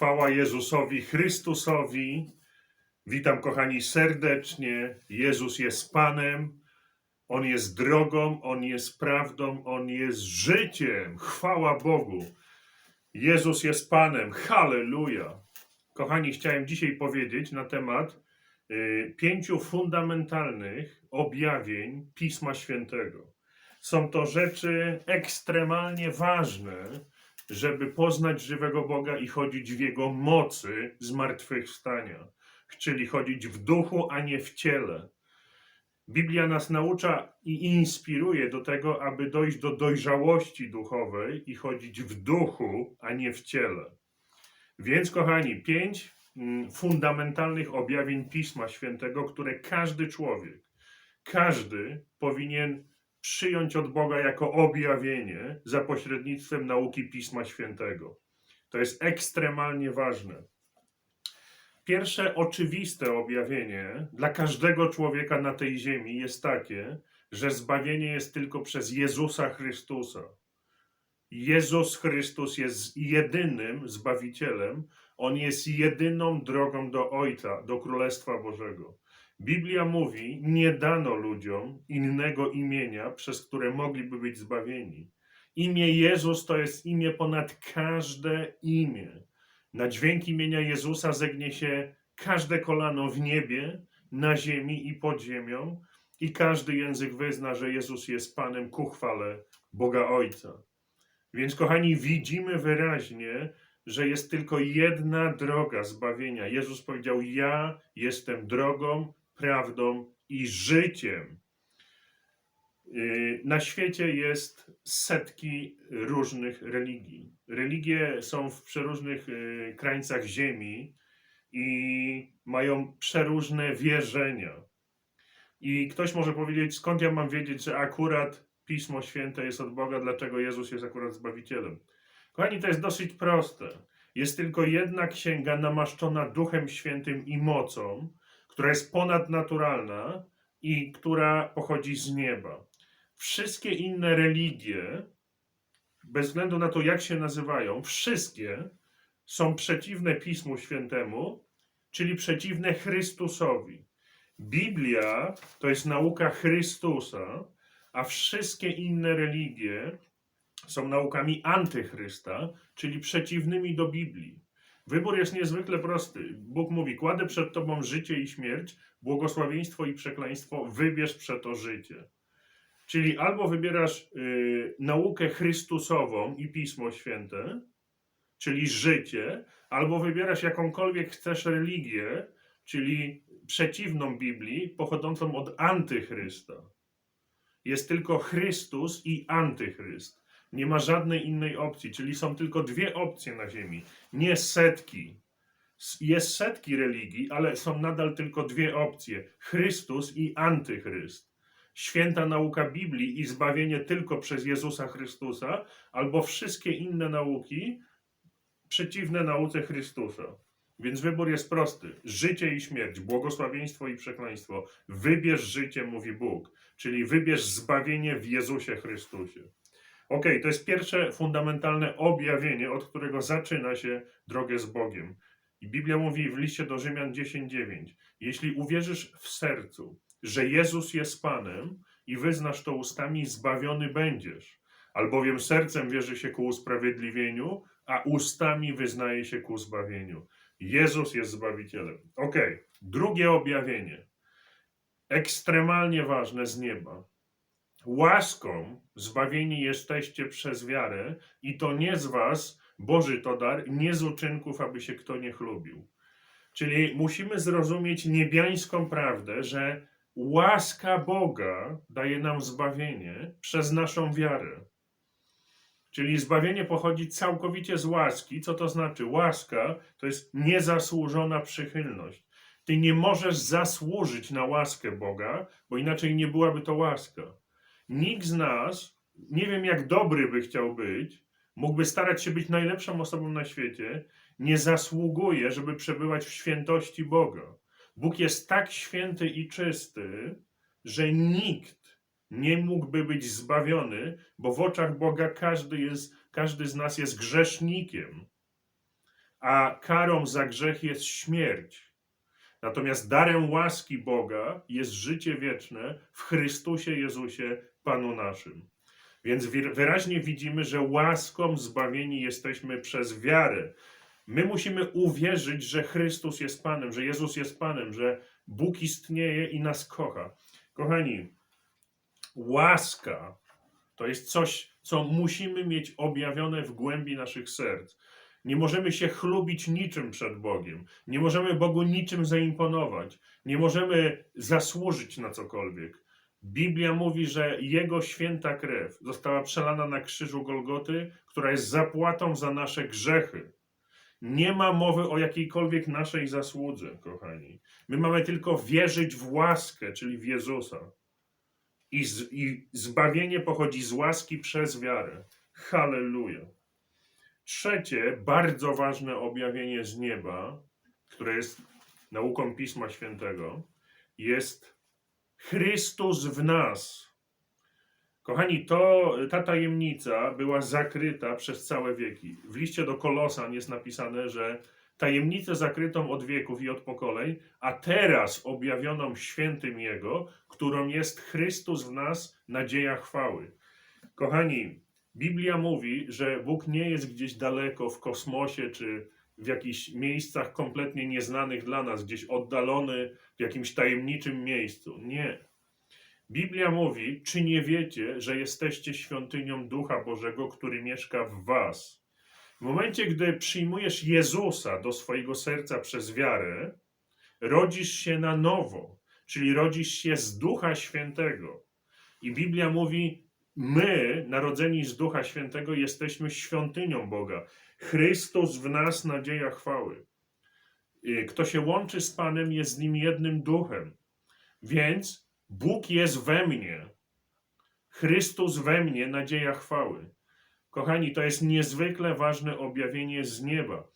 Chwała Jezusowi Chrystusowi. Witam kochani serdecznie. Jezus jest Panem. On jest drogą, On jest prawdą, On jest życiem. Chwała Bogu. Jezus jest Panem. Halleluja. Kochani, chciałem dzisiaj powiedzieć na temat y, pięciu fundamentalnych objawień Pisma Świętego. Są to rzeczy ekstremalnie ważne, żeby poznać żywego Boga i chodzić w Jego mocy zmartwychwstania, czyli chodzić w duchu, a nie w ciele. Biblia nas naucza i inspiruje do tego, aby dojść do dojrzałości duchowej i chodzić w duchu, a nie w ciele. Więc, kochani, pięć mm, fundamentalnych objawień Pisma Świętego, które każdy człowiek, każdy powinien przyjąć od Boga jako objawienie za pośrednictwem nauki Pisma Świętego. To jest ekstremalnie ważne. Pierwsze oczywiste objawienie dla każdego człowieka na tej ziemi jest takie, że zbawienie jest tylko przez Jezusa Chrystusa. Jezus Chrystus jest jedynym zbawicielem, on jest jedyną drogą do Ojca, do Królestwa Bożego. Biblia mówi: Nie dano ludziom innego imienia, przez które mogliby być zbawieni. Imię Jezus to jest imię ponad każde imię. Na dźwięk imienia Jezusa zegnie się każde kolano w niebie, na ziemi i pod ziemią, i każdy język wyzna, że Jezus jest Panem ku chwale Boga Ojca. Więc, kochani, widzimy wyraźnie, że jest tylko jedna droga zbawienia. Jezus powiedział: Ja jestem drogą, prawdą i życiem. Yy, Na świecie jest setki różnych religii. Religie są w przeróżnych yy, krańcach ziemi i mają przeróżne wierzenia. I ktoś może powiedzieć, skąd ja mam wiedzieć, że akurat Pismo Święte jest od Boga, dlaczego Jezus jest akurat Zbawicielem. Kochani, to jest dosyć proste. Jest tylko jedna księga namaszczona Duchem Świętym i mocą, która jest ponadnaturalna i która pochodzi z nieba. Wszystkie inne religie, bez względu na to, jak się nazywają, wszystkie są przeciwne Pismu Świętemu, czyli przeciwne Chrystusowi. Biblia to jest nauka Chrystusa, a wszystkie inne religie są naukami antychrysta, czyli przeciwnymi do Biblii. Wybór jest niezwykle prosty. Bóg mówi: Kładę przed tobą życie i śmierć, błogosławieństwo i przekleństwo, wybierz przeto życie. Czyli albo wybierasz y, naukę Chrystusową i Pismo Święte, czyli życie, albo wybierasz jakąkolwiek chcesz religię, czyli przeciwną Biblii, pochodzącą od antychrysta. Jest tylko Chrystus i antychryst. Nie ma żadnej innej opcji, czyli są tylko dwie opcje na Ziemi, nie setki. Jest setki religii, ale są nadal tylko dwie opcje: Chrystus i antychryst. Święta nauka Biblii i zbawienie tylko przez Jezusa Chrystusa, albo wszystkie inne nauki przeciwne nauce Chrystusa. Więc wybór jest prosty: życie i śmierć, błogosławieństwo i przekleństwo. Wybierz życie, mówi Bóg, czyli wybierz zbawienie w Jezusie Chrystusie. Ok, to jest pierwsze fundamentalne objawienie, od którego zaczyna się drogę z Bogiem. I Biblia mówi w liście do Rzymian 10:9: Jeśli uwierzysz w sercu, że Jezus jest Panem i wyznasz to ustami, zbawiony będziesz. Albowiem sercem wierzy się ku usprawiedliwieniu, a ustami wyznaje się ku zbawieniu. Jezus jest Zbawicielem. Ok, drugie objawienie. Ekstremalnie ważne z nieba. Łaską zbawieni jesteście przez wiarę, i to nie z was, Boży to dar, nie z uczynków, aby się kto nie chlubił. Czyli musimy zrozumieć niebiańską prawdę, że łaska Boga daje nam zbawienie przez naszą wiarę. Czyli zbawienie pochodzi całkowicie z łaski. Co to znaczy? Łaska to jest niezasłużona przychylność. Ty nie możesz zasłużyć na łaskę Boga, bo inaczej nie byłaby to łaska. Nikt z nas, nie wiem jak dobry by chciał być, mógłby starać się być najlepszą osobą na świecie, nie zasługuje, żeby przebywać w świętości Boga. Bóg jest tak święty i czysty, że nikt nie mógłby być zbawiony, bo w oczach Boga każdy, jest, każdy z nas jest grzesznikiem. a karą za grzech jest śmierć. Natomiast darem łaski Boga jest życie wieczne w Chrystusie Jezusie, Panu naszym. Więc wi- wyraźnie widzimy, że łaską zbawieni jesteśmy przez wiarę. My musimy uwierzyć, że Chrystus jest Panem, że Jezus jest Panem, że Bóg istnieje i nas kocha. Kochani, łaska to jest coś, co musimy mieć objawione w głębi naszych serc. Nie możemy się chlubić niczym przed Bogiem. Nie możemy Bogu niczym zaimponować. Nie możemy zasłużyć na cokolwiek. Biblia mówi, że Jego święta krew została przelana na krzyżu Golgoty, która jest zapłatą za nasze grzechy. Nie ma mowy o jakiejkolwiek naszej zasłudze, kochani. My mamy tylko wierzyć w łaskę, czyli w Jezusa. I, z, I zbawienie pochodzi z łaski przez wiarę. Halleluja. Trzecie, bardzo ważne objawienie z nieba, które jest nauką Pisma Świętego, jest Chrystus w nas. Kochani, to, ta tajemnica była zakryta przez całe wieki. W liście do Kolosan jest napisane, że tajemnicę zakrytą od wieków i od pokoleń, a teraz objawioną świętym Jego, którą jest Chrystus w nas, nadzieja chwały. Kochani, Biblia mówi, że Bóg nie jest gdzieś daleko w kosmosie czy w jakichś miejscach kompletnie nieznanych dla nas, gdzieś oddalony w jakimś tajemniczym miejscu. Nie. Biblia mówi, czy nie wiecie, że jesteście świątynią Ducha Bożego, który mieszka w was. W momencie, gdy przyjmujesz Jezusa do swojego serca przez wiarę, rodzisz się na nowo, czyli rodzisz się z Ducha Świętego. I Biblia mówi, my, narodzeni z Ducha Świętego, jesteśmy świątynią Boga. Chrystus w nas nadzieja chwały. Y, Kto się łączy z Panem, jest z nim jednym duchem. Więc Bóg jest we mnie. Chrystus we mnie, nadzieja chwały. Kochani, to jest niezwykle ważne objawienie z nieba.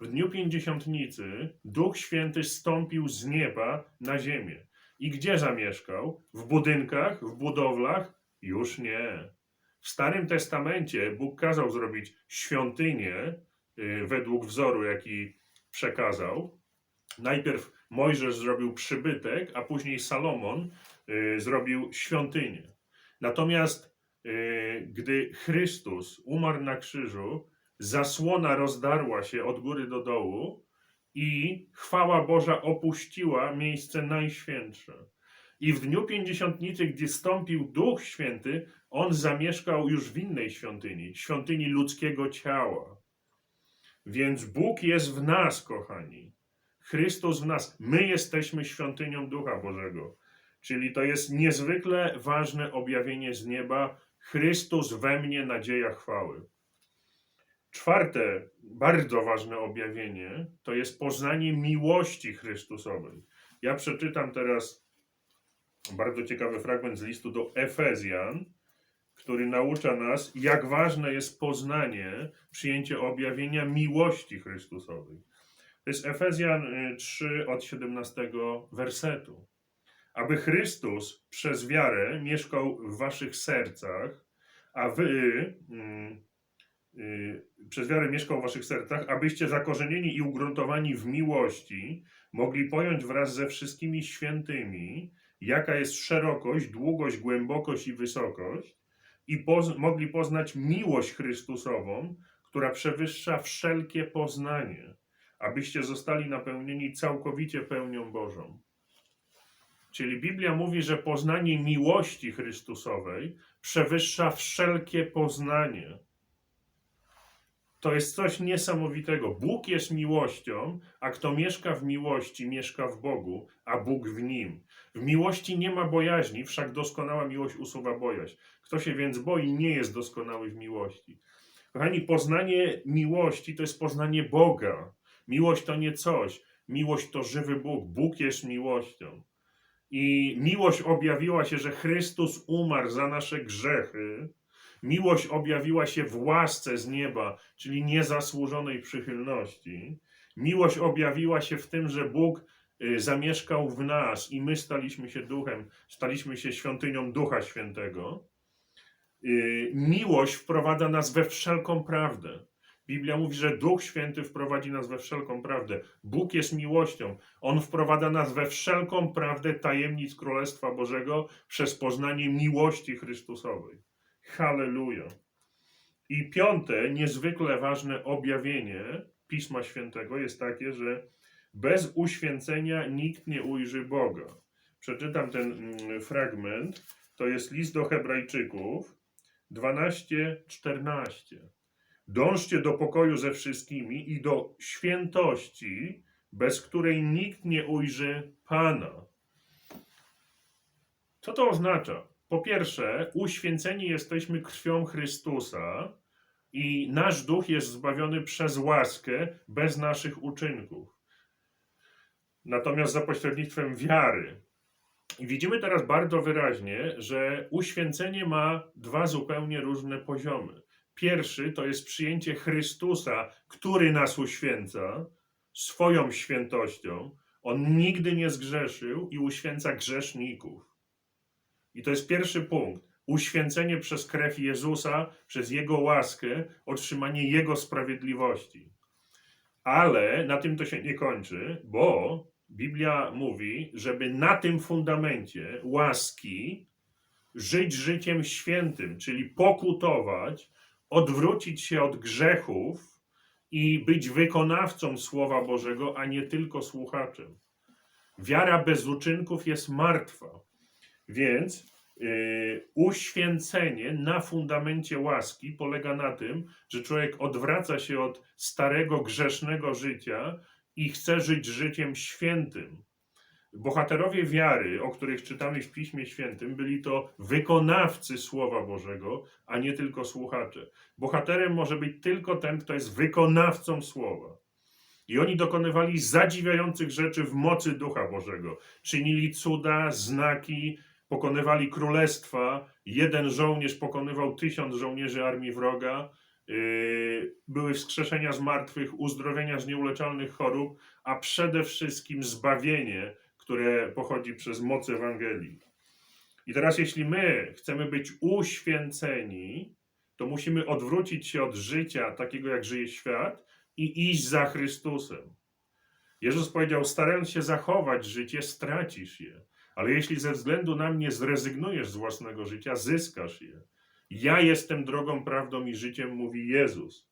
W dniu pięćdziesiątnicy Duch Święty stąpił z nieba na ziemię. I gdzie zamieszkał? W budynkach, w budowlach? Już nie. W Starym Testamencie Bóg kazał zrobić świątynię y, według wzoru, jaki przekazał. Najpierw Mojżesz zrobił przybytek, a później Salomon y, zrobił świątynię. Natomiast y, gdy Chrystus umarł na krzyżu, zasłona rozdarła się od góry do dołu i chwała Boża opuściła miejsce najświętsze. I w dniu pięćdziesiątnicy, gdy stąpił Duch Święty, on zamieszkał już w innej świątyni, świątyni ludzkiego ciała. Więc Bóg jest w nas, kochani. Chrystus w nas. My jesteśmy świątynią Ducha Bożego. Czyli to jest niezwykle ważne objawienie z nieba. Chrystus we mnie, nadzieja chwały. Czwarte, bardzo ważne objawienie to jest poznanie miłości Chrystusowej. Ja przeczytam teraz bardzo ciekawy fragment z listu do Efezjan, który naucza nas, jak ważne jest poznanie, przyjęcie objawienia miłości Chrystusowej. To jest Efezjan y, 3 od 17 wersetu. Aby Chrystus przez wiarę mieszkał w waszych sercach, a wy mm, y, przez wiarę mieszkał w waszych sercach, abyście zakorzenieni i ugruntowani w miłości mogli pojąć wraz ze wszystkimi świętymi, jaka jest szerokość, długość, głębokość i wysokość, i poz- mogli poznać miłość Chrystusową, która przewyższa wszelkie poznanie, abyście zostali napełnieni całkowicie pełnią Bożą. Czyli Biblia mówi, że poznanie miłości Chrystusowej przewyższa wszelkie poznanie. To jest coś niesamowitego. Bóg jest miłością, a kto mieszka w miłości, mieszka w Bogu, a Bóg w nim. W miłości nie ma bojaźni, wszak doskonała miłość usuwa bojaźń. Kto się więc boi, nie jest doskonały w miłości. Kochani, poznanie miłości to jest poznanie Boga. Miłość to nie coś. Miłość to żywy Bóg. Bóg jest miłością. I miłość objawiła się, że Chrystus umarł za nasze grzechy. Miłość objawiła się w łasce z nieba, czyli niezasłużonej przychylności. Miłość objawiła się w tym, że Bóg y, zamieszkał w nas i my staliśmy się duchem, staliśmy się świątynią Ducha Świętego. Y, Miłość wprowadza nas we wszelką prawdę. Biblia mówi, że Duch Święty wprowadzi nas we wszelką prawdę. Bóg jest miłością. On wprowadza nas we wszelką prawdę tajemnic Królestwa Bożego przez poznanie miłości Chrystusowej. Halleluja. I piąte, niezwykle ważne objawienie Pisma Świętego jest takie, że bez uświęcenia nikt nie ujrzy Boga. Przeczytam ten mm, fragment. To jest list do Hebrajczyków 12:14. Dążcie do pokoju ze wszystkimi i do świętości, bez której nikt nie ujrzy Pana. Co to oznacza? Po pierwsze, uświęceni jesteśmy krwią Chrystusa i nasz duch jest zbawiony przez łaskę, bez naszych uczynków. Natomiast za pośrednictwem wiary. I widzimy teraz bardzo wyraźnie, że uświęcenie ma dwa zupełnie różne poziomy. Pierwszy to jest przyjęcie Chrystusa, który nas uświęca swoją świętością. On nigdy nie zgrzeszył i uświęca grzeszników. I to jest pierwszy punkt. Uświęcenie przez krew Jezusa, przez Jego łaskę, otrzymanie Jego sprawiedliwości. Ale na tym to się nie kończy, bo Biblia mówi, żeby na tym fundamencie łaski żyć życiem świętym, czyli pokutować, odwrócić się od grzechów i być wykonawcą Słowa Bożego, a nie tylko słuchaczem. Wiara bez uczynków jest martwa. Więc yy, uświęcenie na fundamencie łaski polega na tym, że człowiek odwraca się od starego, grzesznego życia i chce żyć życiem świętym. Bohaterowie wiary, o których czytamy w Piśmie Świętym, byli to wykonawcy Słowa Bożego, a nie tylko słuchacze. Bohaterem może być tylko ten, kto jest wykonawcą Słowa. I oni dokonywali zadziwiających rzeczy w mocy Ducha Bożego. Czynili cuda, znaki, pokonywali królestwa. Jeden żołnierz pokonywał tysiąc żołnierzy armii wroga. Yy, Były wskrzeszenia z martwych, uzdrowienia z nieuleczalnych chorób, a przede wszystkim zbawienie, które pochodzi przez moc Ewangelii. I teraz, jeśli my chcemy być uświęceni, to musimy odwrócić się od życia takiego, jak żyje świat, i iść za Chrystusem. Jezus powiedział: Starając się zachować życie, stracisz je. Ale jeśli ze względu na mnie zrezygnujesz z własnego życia, zyskasz je. Ja jestem drogą, prawdą i życiem, mówi Jezus.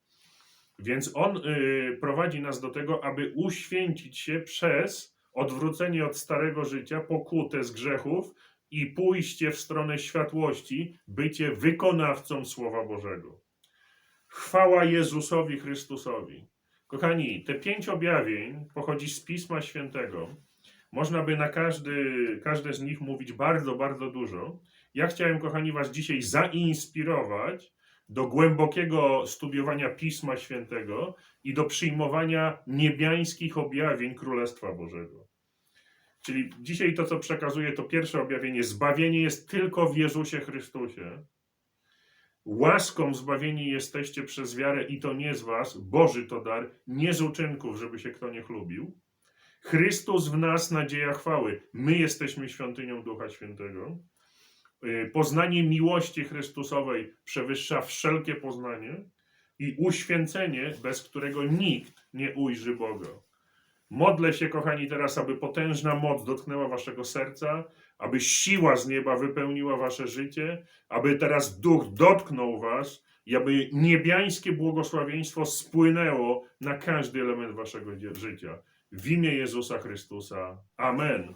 Więc On y, prowadzi nas do tego, aby uświęcić się przez odwrócenie od starego życia, pokutę z grzechów i pójście w stronę światłości, bycie wykonawcą Słowa Bożego. Chwała Jezusowi Chrystusowi. Kochani, te pięć objawień pochodzi z Pisma Świętego. Można by na każdy, każde z nich mówić bardzo, bardzo dużo. Ja chciałem, kochani, Was dzisiaj zainspirować do głębokiego studiowania Pisma Świętego i do przyjmowania niebiańskich objawień Królestwa Bożego. Czyli dzisiaj to, co przekazuję, to pierwsze objawienie. Zbawienie jest tylko w Jezusie Chrystusie. Łaską zbawieni jesteście przez wiarę i to nie z was, Boży to dar, nie z uczynków, żeby się kto nie chlubił. Chrystus w nas nadzieja chwały. My jesteśmy świątynią Ducha Świętego. Y, Poznanie miłości Chrystusowej przewyższa wszelkie poznanie i uświęcenie, bez którego nikt nie ujrzy Boga. Modlę się, kochani, teraz, aby potężna moc dotknęła waszego serca, aby siła z nieba wypełniła wasze życie, aby teraz duch dotknął was i aby niebiańskie błogosławieństwo spłynęło na każdy element waszego życia. W imię Jezusa Chrystusa. Amen.